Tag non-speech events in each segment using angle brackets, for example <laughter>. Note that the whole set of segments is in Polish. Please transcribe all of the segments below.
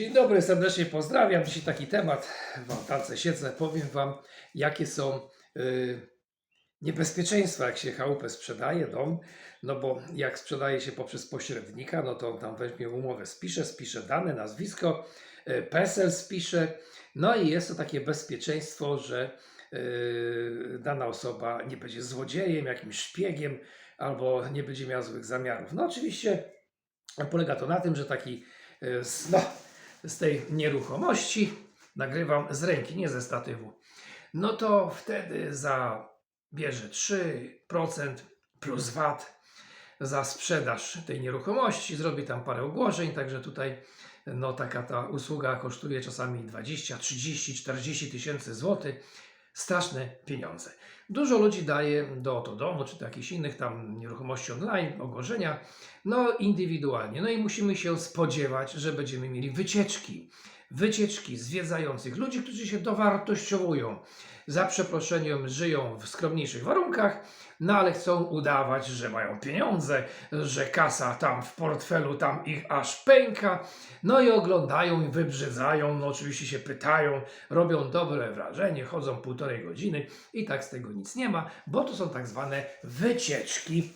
Dzień dobry, serdecznie pozdrawiam. Dzisiaj taki temat w altance siedzę. Powiem Wam, jakie są y, niebezpieczeństwa, jak się chałupę sprzedaje, dom. No bo jak sprzedaje się poprzez pośrednika, no to on tam weźmie umowę, spisze, spisze dane, nazwisko, y, PESEL spisze. No i jest to takie bezpieczeństwo, że y, dana osoba nie będzie złodziejem, jakimś szpiegiem albo nie będzie miała złych zamiarów. No oczywiście polega to na tym, że taki no, z tej nieruchomości nagrywam z ręki, nie ze statywu. No to wtedy zabierze 3% plus VAT za sprzedaż tej nieruchomości, zrobi tam parę ogłoszeń, także tutaj no taka ta usługa kosztuje czasami 20, 30, 40 tysięcy złotych. Straszne pieniądze. Dużo ludzi daje do to domu, czy do jakichś innych tam nieruchomości online, ogłoszenia, no indywidualnie. No i musimy się spodziewać, że będziemy mieli wycieczki. Wycieczki zwiedzających ludzi, którzy się dowartościowują. Za przeproszeniem żyją w skromniejszych warunkach, no ale chcą udawać, że mają pieniądze, że kasa tam w portfelu tam ich aż pęka. No i oglądają i wybrzydzają, no oczywiście się pytają, robią dobre wrażenie, chodzą półtorej godziny i tak z tego nic nie ma, bo to są tak zwane wycieczki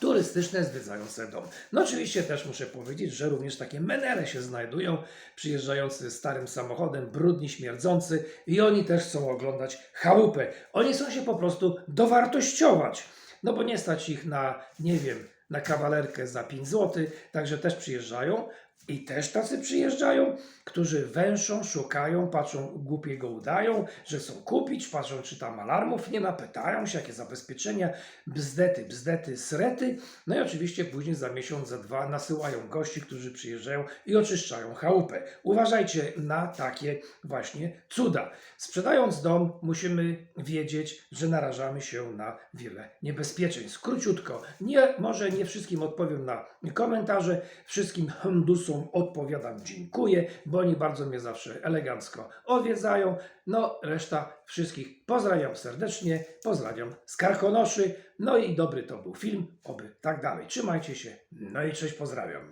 turystyczne zwiedzające dom. No oczywiście też muszę powiedzieć, że również takie menele się znajdują, przyjeżdżający starym samochodem, brudni, śmierdzący i oni też chcą oglądać chałupę. Oni chcą się po prostu dowartościować, no bo nie stać ich na, nie wiem, na kawalerkę za 5 zł, także też przyjeżdżają i też tacy przyjeżdżają, którzy węszą, szukają, patrzą, głupiego udają, że chcą kupić, patrzą, czy tam alarmów nie ma, pytają się, jakie zabezpieczenia, bzdety, bzdety, srety. No i oczywiście później za miesiąc, za dwa nasyłają gości, którzy przyjeżdżają i oczyszczają chałupę. Uważajcie na takie właśnie cuda. Sprzedając dom, musimy wiedzieć, że narażamy się na wiele niebezpieczeństw. Króciutko, nie, może nie wszystkim odpowiem na komentarze, wszystkim <laughs> odpowiadam dziękuję, bo oni bardzo mnie zawsze elegancko odwiedzają. No, reszta wszystkich pozdrawiam serdecznie, pozdrawiam z Karkonoszy. No i dobry to był film, oby tak dalej. Trzymajcie się, no i cześć, pozdrawiam.